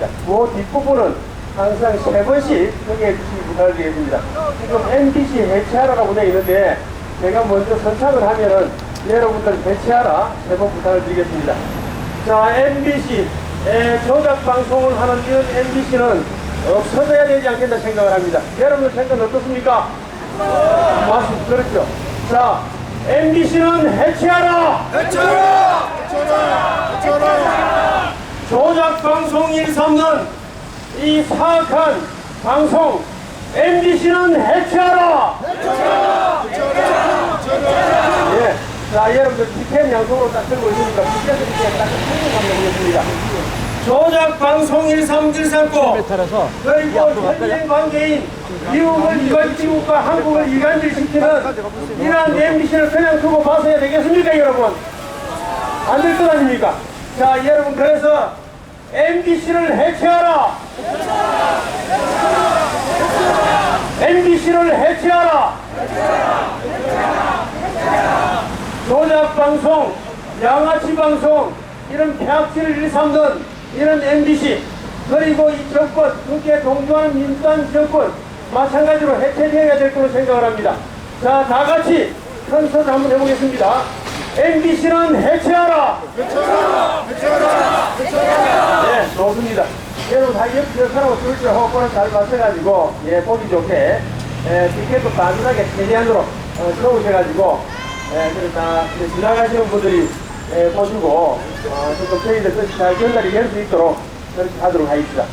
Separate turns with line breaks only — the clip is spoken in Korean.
드리겠습니다. 그 뒷부분은 항상 세 번씩 정리해 주시기 부탁드리겠습니다. 지금 MBC 해체하라고 되어 있는데 제가 먼저 선착을 하면은 여러분들 해체하라 세 번 부탁을 드리겠습니다. 자, MBC 에, 조작 방송을 하는 이런 MBC는 없어져야 되지 않겠나 생각을 합니다. 여러분들 생각은 어떻습니까? 맞습니다. 그렇죠. 자, MBC는 해체하라! 조작 방송 일삼는 이 사악한 방송 MBC는 해체하라! 예. 자, 여러분들 티켓 양손으로 딱 들고 있으니까 드릴게요. 딱 한번 보겠습니다. 조작 방송 1313고 그리고 현재 관계인 미국을 이관시키고과 한국을 이간질시키는 이러한 MBC를 그냥 두고 봐서야 되겠습니까, 여러분? 안 될 것 아닙니까? 자, 여러분, 그래서 MBC를 해체하라! MBC를 해체하라! 조작 방송, 양아치 방송, 이런 폐악질을 일삼는 이런 MBC, 그리고 이 정권, 국회 동조하는 민주당 정권, 마찬가지로 해체되어야 될 거로 생각을 합니다. 자, 다 같이 큰 소리 한번 해보겠습니다. MBC는 해체하라! 네, 좋습니다. 여러분 다 사람하고 줄줄 호흡을 잘 맞춰가지고, 예, 보기 좋게, 예, 티켓도 단순하게 최대한으로 어, 넣으셔가지고, 예, 그리고 다 이제 지나가시는 분들이 예, 보시고, 어, 조금 저희들 뜻이 잘 전달이 될 수 있도록 그렇게 하도록 하겠습니다.